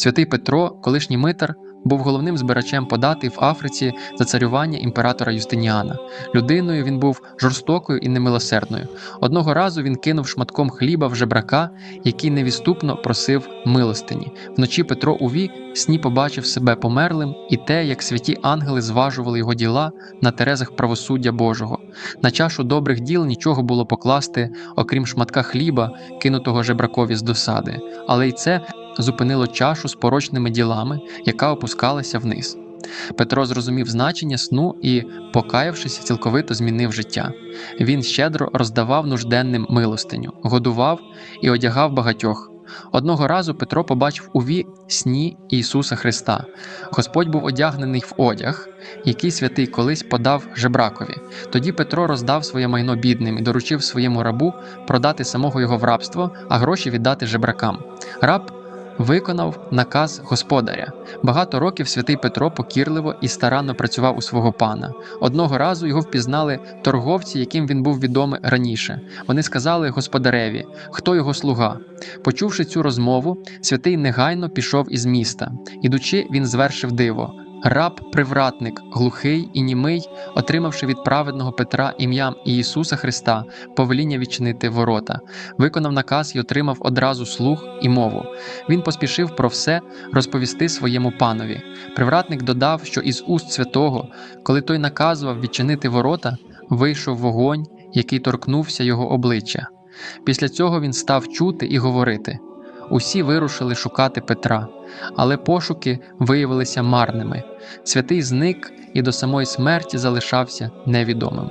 Святий Петро, колишній митар, був головним збирачем податей в Африці за царювання імператора Юстиніана. Людиною він був жорстокою і немилосердною. Одного разу він кинув шматком хліба в жебрака, який невіступно просив милостині. Вночі Петро у ві сні побачив себе померлим і те, як святі ангели зважували його діла на терезах правосуддя Божого. На чашу добрих діл нічого було покласти, окрім шматка хліба, кинутого жебракові з досади, але й це зупинило чашу з порочними ділами, яка опускалася вниз. Петро зрозумів значення сну і, покаявшись, цілковито змінив життя. Він щедро роздавав нужденним милостиню, годував і одягав багатьох. Одного разу Петро побачив у ві сні Ісуса Христа. Господь був одягнений в одяг, який святий колись подав жебракові. Тоді Петро роздав своє майно бідним і доручив своєму рабу продати самого його в рабство, а гроші віддати жебракам. Раб виконав наказ господаря. Багато років святий Петро покірливо і старанно працював у свого пана. Одного разу його впізнали торговці, яким він був відомий раніше. Вони сказали господареві, хто його слуга. Почувши цю розмову, святий негайно пішов із міста. Ідучи, він звершив диво. Раб-привратник, глухий і німий, отримавши від праведного Петра ім'ям Ісуса Христа повеління відчинити ворота, виконав наказ і отримав одразу слух і мову. Він поспішив про все розповісти своєму панові. Привратник додав, що із уст святого, коли той наказував відчинити ворота, вийшов вогонь, який торкнувся його обличчя. Після цього він став чути і говорити. Усі вирушили шукати Петра, але пошуки виявилися марними. Святий зник і до самої смерті залишався невідомим.